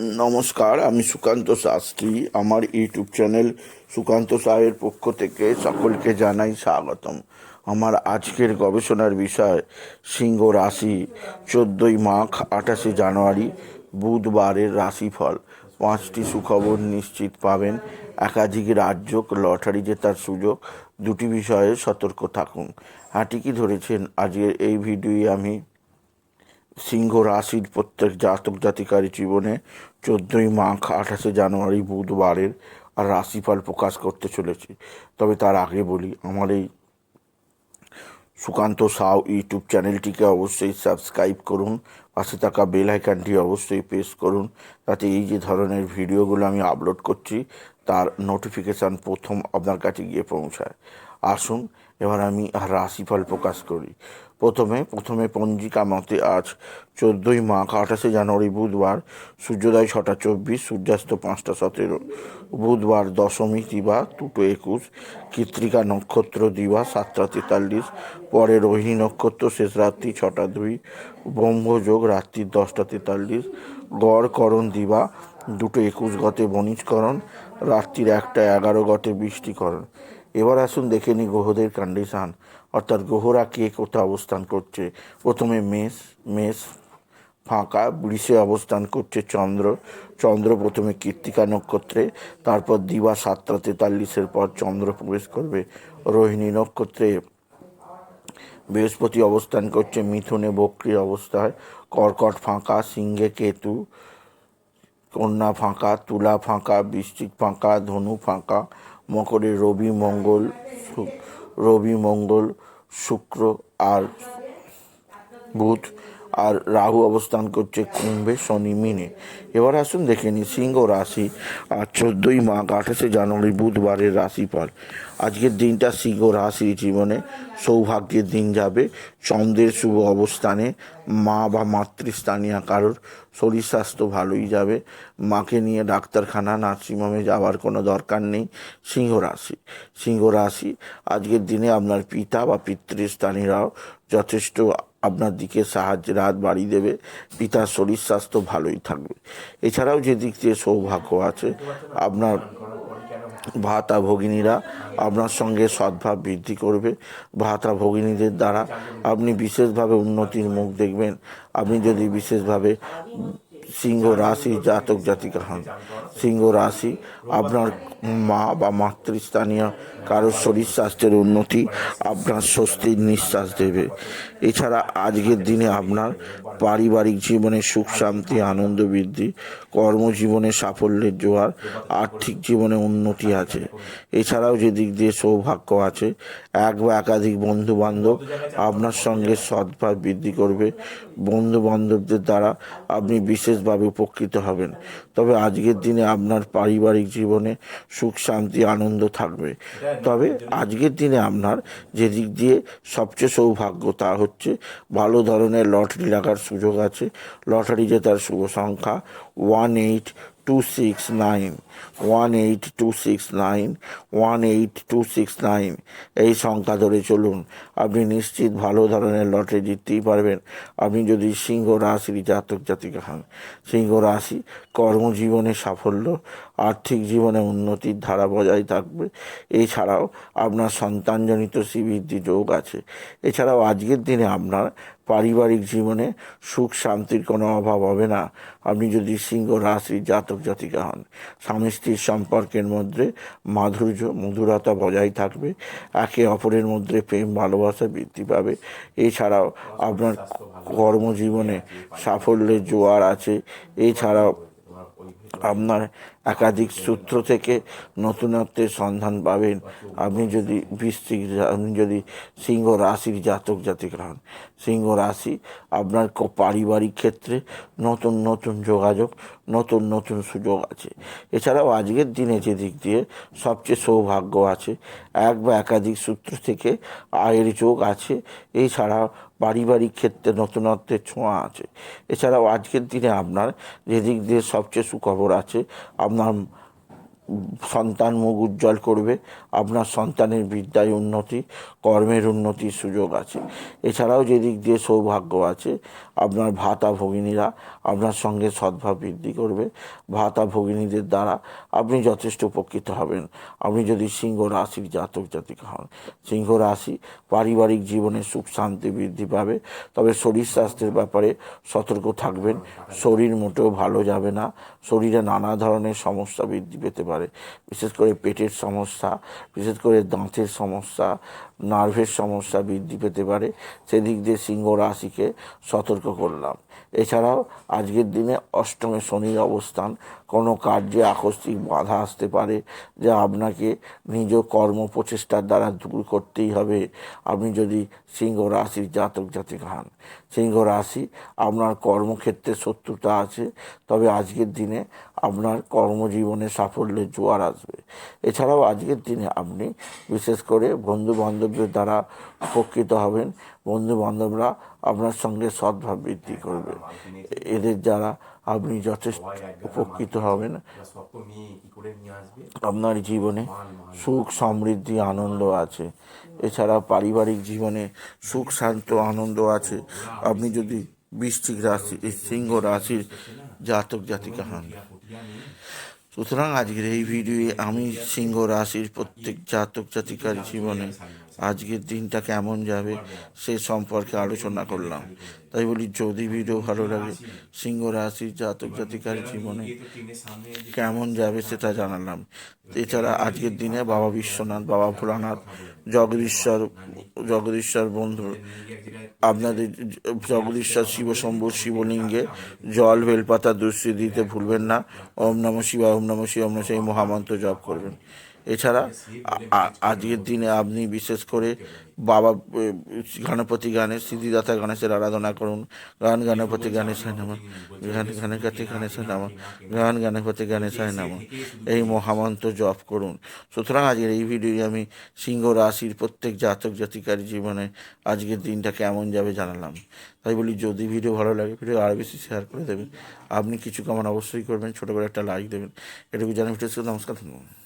নমস্কার, আমি সুকান্ত শাস্ত্রী। আমার ইউটিউব চ্যানেল সুকান্ত সাহের পক্ষ থেকে সকলকে জানাই স্বাগতম। আমার আজকের গবেষণার বিষয়, সিংহ রাশি, চোদ্দোই মাঘ, আঠাশে জানুয়ারি, বুধবারের রাশিফল। পাঁচটি সুখবর নিশ্চিত পাবেন। একাধিক রাজ্য লটারি জেতার সুযোগ, দুটি বিষয়ে সতর্ক থাকুন। হ্যাঁ ঠিকই ধরেছেন? আজকের এই ভিডিওয়ে আমি সিংহ রাশির প্রত্যেক জাতক জাতিকারী জীবনে চোদ্দোই মাঘ আঠাশে জানুয়ারি বুধবারের আর রাশিফল প্রকাশ করতে চলেছে। তবে তার আগে বলি, আমার এই সুকান্ত সাউ ইউটিউব চ্যানেলটিকে অবশ্যই সাবস্ক্রাইব করুন, পাশে থাকা বেল আইকনটি অবশ্যই প্রেস করুন, তাতে এই যে ধরনের ভিডিওগুলো আমি আপলোড করছি, তার নোটিফিকেশান প্রথম আপনার কাছে গিয়ে পৌঁছায়। আসুন এবার আমি রাশিফল প্রকাশ করি। প্রথমে প্রথমে পঞ্জিকা মতে আজ চোদ্দোই মাঘ আঠাশে জানুয়ারি বুধবার, সূর্যোদয় ছটা চব্বিশ, সূর্যাস্ত পাঁচটা সতেরো। বুধবার দশমী দিবা, দুটো একুশ। কৃত্রিকা নক্ষত্র দিবা, সাতটা তেতাল্লিশ। পরে রোহিণী নক্ষত্র, শেষ রাত্রি ছটা দুই। ব্রহ্মযোগ রাত্রি দশটা তেতাল্লিশ। গড় করণ দিবা, দুটো একুশ গতে বণিজকরণ। রাত্রির একটা এগারো গতে বৃষ্টিকরণ। এবার আসুন দেখে নিই গ্রহদের কন্ডিশান অর্থাৎ গ্রহরা কে কোথায় অবস্থান করছে? প্রথমে মেষ মেষ ফাঁকা, বৃষে অবস্থান করছে চন্দ্র। চন্দ্র প্রথমে কীর্তিকা নক্ষত্রে, তারপর দিবা সাতটা তেতাল্লিশের পর চন্দ্র প্রবেশ করবে রোহিণী নক্ষত্রে। বৃহস্পতি অবস্থান করছে মিথুনে বক্রি অবস্থায়, কর্কট ফাঁকা, সিংহে কেতু, কন্যা ফাঁকা, তুলা ফাঁকা, বৃশ্চিক ফাঁকা, ধনু ফাঁকা মকরে রবি মঙ্গল রবি মঙ্গল, শুক্র আর বুধ আর রাহু অবস্থান করছে কুম্ভে, শনি মিনে। এবার আসুন দেখে নিই সিংহ রাশি। আর চোদ্দোই মাঘ, আঠাশে জানুয়ারি, বুধবারের রাশিফল। আজকের দিনটা সিংহ রাশির জীবনে সৌভাগ্যের দিন যাবে। চন্দ্রের শুভ অবস্থানে মা বা মাতৃস্থানীয় কারোর শরীর স্বাস্থ্য ভালোই যাবে। মাকে নিয়ে ডাক্তারখানা, নার্সিংহোমে যাওয়ার কোনো দরকার নেই। সিংহ রাশি। সিংহ রাশি, আজকের দিনে আপনার পিতা বা পিতৃস্থানীয়রাও যথেষ্ট আপনার দিকে সাহায্যের হাত বাড়িয়ে দেবে। পিতার শরীর স্বাস্থ্য ভালোই থাকবে। এছাড়াও যে দিক দিয়ে সৌভাগ্য আছে, আপনার ভাতা ভগিনীরা আপনার সঙ্গে সদ্ভাব বৃদ্ধি করবে। ভাতা ভগিনীদের দ্বারা আপনি বিশেষভাবে উন্নতির মুখ দেখবেন। আপনি যদি বিশেষভাবে সিংহ রাশি জাতক জাতিকা হন। সিংহ রাশি আপনার মা বা মাতৃস্থানীয় কারোর শরীর স্বাস্থ্যের উন্নতি, আপনার স্বস্তির নিঃশ্বাস দেবে। এছাড়া আজকের দিনে আপনার পারিবারিক জীবনে সুখ, শান্তি, আনন্দ বৃদ্ধি, কর্মজীবনে সাফল্যের জোয়ার, আর্থিক জীবনে উন্নতি আছে। এছাড়াও যে দিক দিয়ে সৌভাগ্য আছে, এক বা একাধিক বন্ধু বান্ধব আপনার সঙ্গে সদ্ভাব বৃদ্ধি করবে। বন্ধু বান্ধবদের দ্বারা আপনি বিশেষভাবে উপকৃত হবেন। তবে আজকের দিনে আপনার পারিবারিক জীবনে সুখ, শান্তি, আনন্দ থাকবে। তবে আজকের দিনে আপনার যে দিক দিয়ে সবচেয়ে সৌভাগ্য তা হচ্ছে ভালো ধরনের লটারি লাগার সুযোগ আছে। লটারি জেতার শুভ সংখ্যা one eight two six nine one eight two six nine one eight two six nine এই সংখ্যা ধরে চলুন। আপনি নিশ্চিত ভালো ধরনের লটারি জিততেই পারবেন। আপনি যদি সিংহ রাশির জাতক জাতিকা হন, সিংহ রাশি কর্মজীবনে সাফল্য আর্থিক জীবনে উন্নতির ধারা বজায় থাকবে। এছাড়াও আপনার সন্তানজনিত শ্রীবৃদ্ধি যোগ আছে। এছাড়াও আজকের দিনে আপনার পারিবারিক জীবনে সুখ শান্তির কোনো অভাব হবে না। আপনি যদি সিংহ, রাশি, জাতক, জাতিকা হন, স্বামী স্ত্রীর সম্পর্কের মধ্যে মাধুর্য, মধুরতা বজায় থাকবে। একে অপরের মধ্যে প্রেম, ভালোবাসা বৃদ্ধি পাবে। এছাড়াও আপনার কর্মজীবনে সাফল্যের জোয়ার আছে। এছাড়াও আপনার একাধিক সূত্র থেকে নতুনত্বের সন্ধান পাবেন। আপনি যদি বৃশ্চিক আপনি যদি সিংহ রাশির জাতক জাতিকা হন, সিংহ রাশি আপনার পারিবারিক ক্ষেত্রে নতুন নতুন যোগাযোগ, নতুন নতুন সুযোগ আছে। এছাড়াও আজকের দিনে যে দিক দিয়ে সবচেয়ে সৌভাগ্য আছে, এক বা একাধিক সূত্র থেকে আয়ের যোগ আছে, এছাড়াও পারিবারিক ক্ষেত্রে নতুনত্বের ছোঁয়া আছে। এছাড়াও আজকের দিনে আপনার যে দিক দিয়ে সবচেয়ে সুখবর আছে আপনার সন্তান মুখ উজ্জ্বল করবে, আপনার সন্তানের বিদ্যায় উন্নতি, কর্মের উন্নতির সুযোগ আছে। এছাড়াও যে দিক দিয়ে সৌভাগ্য আছে, আপনার ভাতা ভগিনীরা আপনার সঙ্গে সদ্ভাব বৃদ্ধি করবে। ভাতা ভগিনীদের দ্বারা আপনি যথেষ্ট উপকৃত হবেন। আপনি যদি সিংহ রাশির জাতক জাতিকা হন, সিংহ রাশি পারিবারিক জীবনে সুখ শান্তি বৃদ্ধি পাবে, তবে শরীর স্বাস্থ্যের ব্যাপারে সতর্ক থাকবেন। শরীর মোটেও ভালো যাবে না। শরীরে নানা ধরনের সমস্যা বৃদ্ধি পেতে পারে। বিশেষ করে পেটের সমস্যা, বিশেষ করে দাঁতের সমস্যা নার্ভের সমস্যা বৃদ্ধি পেতে পারে। সেদিক দিয়ে সিংহ রাশিকে সতর্ক করলাম। এছাড়াও আজকের দিনে অষ্টমে শনির অবস্থান। কোনো কার্যে আকস্মিক বাধা আসতে পারে, যা আপনাকে নিজ কর্ম প্রচেষ্টার দ্বারা দূর করতেই হবে। আপনি যদি সিংহ রাশির জাতক জাতিকা হন, সিংহ রাশি আপনার কর্মক্ষেত্রে শত্রুতা আছে, তবে আজকের দিনে আপনার কর্মজীবনে সাফল্যের জোয়ার আসবে। এছাড়াও আজকের দিনে আপনি বিশেষ করে বন্ধু বান্ধবদের দ্বারা উপকৃত হবেন। বন্ধু বান্ধবরা আপনার সঙ্গে সদ্ভাব বৃদ্ধি করবে। এদের দ্বারা আপনি যথেষ্ট উপকৃত হবেন। আপনার জীবনে সুখ, সমৃদ্ধি, আনন্দ আছে। এছাড়া পারিবারিক জীবনে সুখ, শান্ত, আনন্দ আছে। আপনি যদি বৃশ্চিক রাশি সিংহ রাশির জাতক জাতিকা হন। সুতরাং আজকের এই ভিডিওয়ে আমি সিংহ রাশির প্রত্যেক জাতক জাতিকার জীবনে আজকের দিনটা কেমন যাবে সে সম্পর্কে আলোচনা করলাম। তাই বলি, যদি ভিডিও ভালো লাগে, সিংহ রাশি জাতক জাতিকার জীবনে কেমন যাবে সেটা জানালাম। এছাড়া আজকের দিনে বাবা বিশ্বনাথ, বাবা ভোলানাথ, জগদীশ্বর জগদীশ্বর বন্ধু, আপনাদের জগদীশ্বর শিবশম্ভু শিবলিঙ্গে জল বেলপাতা দুশ্রী দিতে ভুলবেন না। ওম নম শিবায়, ওম নম শিব ওম নম সেই মহামন্ত্র জপ করবেন। এছাড়া আজকের দিনে আপনি বিশেষ করে বাবা গণপতি গানের সিদ্ধিদাতা গণেশের আরাধনা করুন, গান গণপতি গণেশের নাম, গান গণপতি গণেশের নাম, গান গণপতি গণেশের নাম, এই মহামন্ত্র জপ করুন। সুতরাং আজকের এই ভিডিও আমি সিংহ রাশির প্রত্যেক জাতক জাতিকার জীবনে আজকের দিনটা কেমন যাবে জানালাম। তাই বলি, যদি ভিডিও ভালো লাগে, ভিডিও আরও বেশি শেয়ার করে দেবেন। আপনি কিছু কামান অবশ্যই করবেন, ছোটো করে একটা লাইক দেবেন। এটুকু জানাই ভিডিও নমস্কার, ধন্যবাদ।